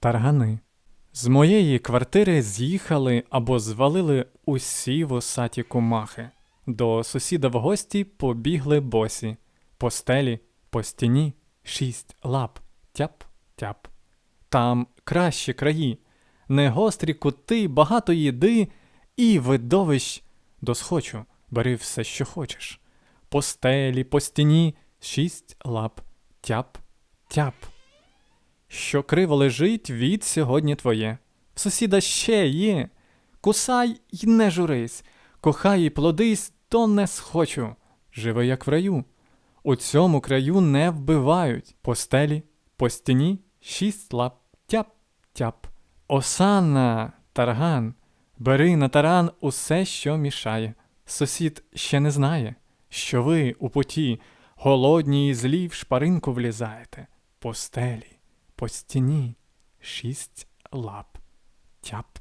Таргани. З моєї квартири з'їхали або звалили усі вусаті кумахи. До сусіда в гості побігли босі. По стелі, по стіні, шість лап. Тяп-тяп. Там кращі краї, не гострі кути, багато їди і видовищ досхочу. Бери все, що хочеш. По стелі, по стіні, шість лап. Тяп-тяп. Що криво лежить, від сьогодні твоє. В сусіда ще є. Кусай й не журись, кохай і плодись, то не схочу. Живи, як в раю. У цьому краю не вбивають. По стелі, по стіні, шість лап. Тяп-тяп. Осанна, тарган, бери на таран усе, що мішає. Сусід ще не знає, що ви у путі, голодні і злі в шпаринку влізаєте. По стелі, по стіні, шість лап. Тяп